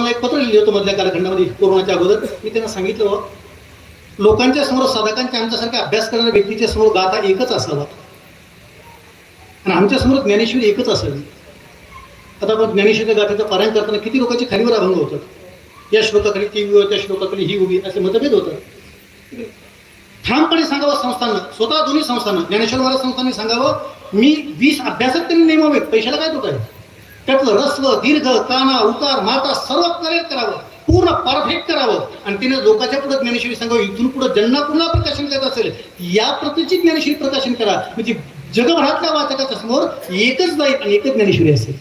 मला एक पत्र लिहिलं होतं मधल्या कालखंडामध्ये कोरोनाच्या अगोदर. मी त्यांना सांगितलं लोकांच्या समोर साधकांच्या आमच्यासारख्या अभ्यास करणाऱ्या व्यक्तीच्या समोर गाथा एकच असावा. आणि आमच्यासमोर ज्ञानेश्वरी एकच असावी. आता आपण ज्ञानेश्वरी गाथेचं पारायण करताना किती लोकांचे खालीवर अभंग होतात? या श्लोकाकडे ती उभी त्या श्लोकाकडे ही उभी असे मतभेद होतात. ठामपणे सांगावं संस्थांना स्वतः दोन्ही संस्थांना ज्ञानेश्वर महाराज संस्थांनी सांगावं मी वीस अभ्यासक त्यांनी नेमावेत पैशाला काय तोटा आहे? त्यातलं रस्व दीर्घ ताना उतार माता सर्व करेक्ट करावं. पूर्ण परफेक्ट करावं. आणि तिने लोकांच्या पुढे ज्ञानेश्वरी सांगावं इथून पुढे ज्यांना पुन्हा प्रकाशन करत असेल या प्रतीची ज्ञानेश्वरी प्रकाशन करा. म्हणजे जगभरातल्या वाचकाच्या समोर एकच जाईल आणि एकच ज्ञानेश्वरी असेल.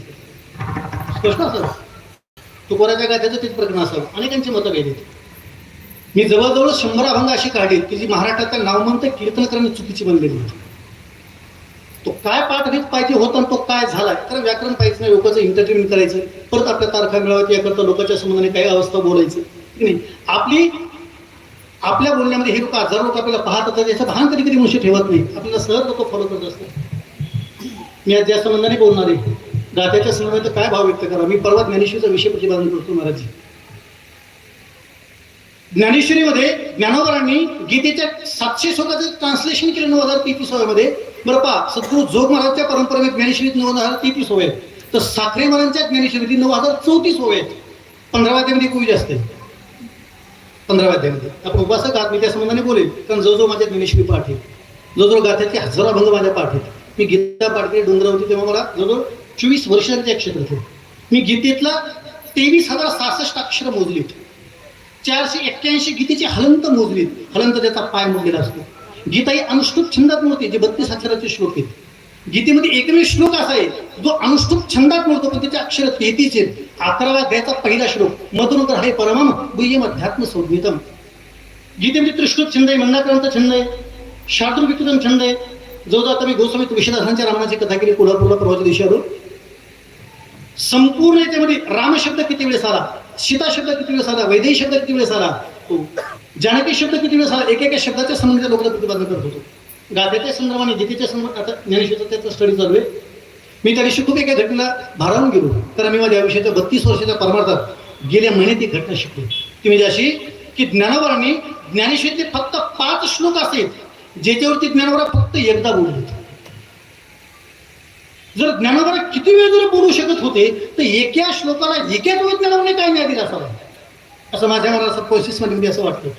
स्पष्ट असेल तुकोराच्या गाथ्याचं तेच प्रकरण असावं. अनेकांचे मतं आहेत. मी जवळजवळ शंभर अभंग अशी काढली की जी महाराष्ट्रातल्या नावमंत कीर्तनकरांनी चुकीची बनलेली होती तो काय पाठ घेत पाहिजे होता आणि तो काय झालाय? तर व्याकरण पाहिजे नाही लोकांचं एंटरटेनमेंट करायचं. परत आपल्या तारखा मिळवायच्या याकरता लोकांच्या संबंधाने काही अवस्था बोलायचं. नाही? आपली आपल्या बोलण्यामध्ये हे लोक हजार लोक आपल्याला पाहत असतात याचं भान कधी कधी मनुष्य ठेवत नाही. आपल्याला सहज लोक फॉलो करत असतात. मी आज ज्या संबंधाने बोलणार आहे गात्याच्या संबंधात काय भाव व्यक्त करा मी परवा ज्ञानेश्वरीचा विषय प्रतिपादन करतो महाराज. ज्ञानेश्वरीमध्ये ज्ञानोबरांनी गीतेच्या सातशे श्लोकाचं ट्रान्सलेशन केलं नऊ हजार तेहतीसमध्ये बरं पहा सद्गुरू जोग महाराजच्या परंपरेने ज्ञानेश्वरीत नऊ हजार तेहतीस होय तर साखरे महाराजांच्या ज्ञानेश्वरीत नऊ हजार चौतीस होय पंधरा वाद्यामध्ये खूप जास्त आहे? पंधरा वाद्यामध्ये. आपण उपासक आहात मी त्या संबंधाने बोलेल कारण जवळजवळ माझ्या ज्ञानेश्वरी पाठ आहे जो गाथ्यातले हजारो अभंग माझ्या पाठ आहेत. मी गीता पाठ केली डोंगरावरती तेव्हा मला जवळजवळ चोवीस वर्षांचे अक्षर होते मी गीतेतला तेवीस हजार सहासष्ट अक्षर मोजलीत. चारशे एक्क्याऐंशी गीतेची हलंत मोजलीत. हलंत त्याचा पाय मोजलेला असतो. गीता ही अनुष्टुप छंदात मोडते जे बत्तीस अक्षराचे श्लोक आहेत. गीतेमध्ये एकमेव श्लोक असा आहे जो अनुष्टुप छंदात मोडतो पण त्याचे अक्षर तेहतीस आहेत अकरावा अध्यायाचा पहिला श्लोक मधुनकर हे परमम गुह्यम अध्यात्म संहितम गीतेमध्ये त्रिश्लोक छंद आहे मंदाक्रांत छंद आहे शार्दूल छंद आहे. जो जो आता मी गोस्वामी विश्वदासांच्या रामाची कथा केली कोल्हापूरला प्रवाच्या दिवशी आलो संपूर्ण याच्यामध्ये राम शब्द किती वेळेस आला? सीता शब्द किती वेळेस आला? वैदेही शब्द किती वेळेस आला? तो शब्द किती वेळेस आला एकेका शब्दाच्या संबंधित लोकांना प्रतिपादन करत होतो. गाद्याच्या संदर्भाने गीतेच्या संदर्भात आता ज्ञानेश्वरचा त्याचा स्टडी चालू आहे. मी त्या दिवशी खूप एका घटनेला भारावून गेलो. तर मी माझ्या आयुष्याच्या बत्तीस वर्षाच्या परमार्थात गेल्या महिन्यात ती घटना शिकलो. ती म्हणजे अशी की ज्ञानोबरांनी ज्ञानेश्वरचे फक्त पाच श्लोक असेल ज्याच्यावरती ज्ञानोबरा फक्त एकदा बोलले होते. जर ज्ञानोबरा किती वेळ जर बोलू शकत होते तर एका श्लोकाला एकाच वेळ ज्ञानोबाने काय न्याय दिला असावा? असं माझ्या मला असं कोशिशमध्ये मी असं वाटतं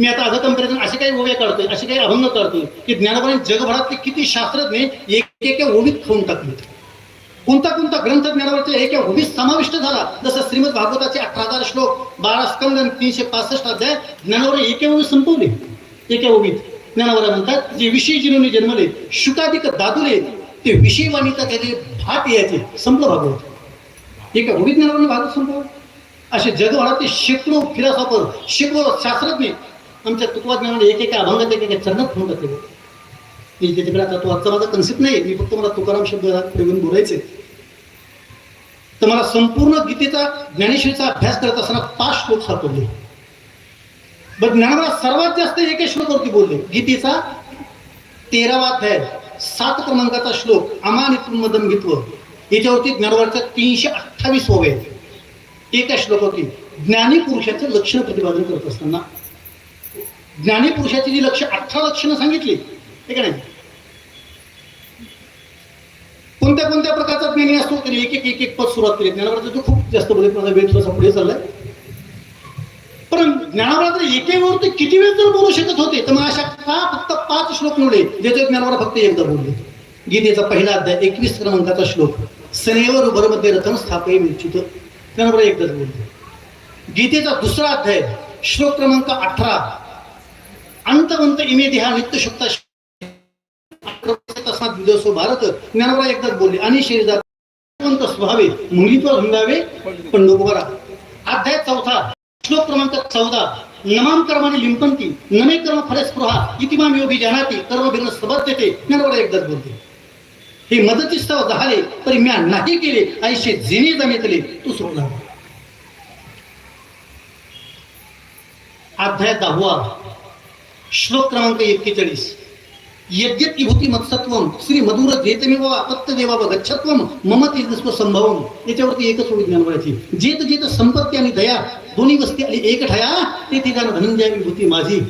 मी आता आज कंपॅरिझन असे काही ओव्या काढतोय असे काही अभंग काढतोय की ज्ञानोबाने जगभरातले किती शास्त्रज्ञ एक एक ओवीत खाऊन टाकलेत कोणता कोणता ग्रंथ ज्ञानावरच्या एका ओवीत समाविष्ट झाला? जसं श्रीमद भागवताचे अठरा हजार श्लोक बारा स्कंद आणि तीनशे पासष्ट अध्याय ज्ञानावर एके ओवी संपवले. एका ओवीत. ज्ञानावर म्हणतात जे विषय जिनोने जन्मले शुकाधिक दादुले ते विषयवाणीचा त्याचे भात यायचे. संपलं भागवत. एका ओवीत ज्ञानावर भागवत संपवलं असे जगभरातले शेकडो फिलॉसॉफर शेकडो शास्त्रज्ञ. आमच्या तुकवा एक एका अभंगात एक एका चरणात फोन टाकले. मी तिकडे आता तो आजचा माझा कन्सेप्ट नाही मी फक्त मला तुकाराम शब्द प्रयोग बोलायचे. तर मला संपूर्ण गीतेचा ज्ञानेश्वरीचा अभ्यास करत असताना पाच श्लोक सापडले. बट ज्ञानाला सर्वात जास्त एके श्लोकवरती बोलले. गीतेचा तेरावा अध्याय सात क्रमांकाचा श्लोक अमानित मदन घेतव याच्यावरती ज्ञानवारच्या तीनशे अठ्ठावीस ओवे आहेत. एका श्लोकातील ज्ञानी पुरुषाचे लक्षण प्रतिपादन करत असताना. ज्ञानी पुरुषाची जी लक्ष अठरा लक्षणं सांगितली हे का नाही? कोणत्या कोणत्या प्रकारचा ज्ञानी असतो? तरी एक एक एक एक पद सुरुवात केली. ज्ञानावरती तो खूप जास्त बोलत माझा वेळ थोडासा पुढे चाललाय. पण ज्ञानावर एकेवरती किती वेळ जर बोलू शकत होते? तर मग अशा का फक्त पाच श्लोक निवडले ज्याचे ज्ञानावर फक्त एकदा बोलले. गीतेचा पहिला अध्याय एकवीस क्रमांकाचा श्लोक. सनेवर उभरमध्ये रतन स्थापय इच्छित त्यानंतर एकदाच बोलले गीतेचा दुसरा अध्याय श्लोक क्रमांक अठरा. अंतवंत इमे देहा नित्य शब्द तस्मात हो भारत ज्ञानोबा एकदाच बोलले. आणि शरीरात स्वभावे मुलीत्व धुंदावे पंडोबरा अध्याय चौथा श्लोक क्रमांक चौदा. नमाम कर्माने लिंपंती नमे कर्म फलस्पृहा इतिमाम योगी जानाती कर्म भिन्न देते. ज्ञानोबा एकदाच बोलते. हे मदतीस स्तव झाले तरी म्या नाही केले. ऐशे जिने जमितले तू सोडला अध्याय दहावा. श्लोक क्रमांक एक्केचाळीस. यद्यत विभूती मत्सत्वम श्री मधुर जेतमेव अपत्य देवाव गच्छत्व मम तेजस्व संभवम याच्यावरती एकच ओळी ज्ञान वळायची जेत जेत संपत्ती आणि दया दोन्ही वस्ती आली एक ठया ते ठिकाण धनंजय विभूती माझी.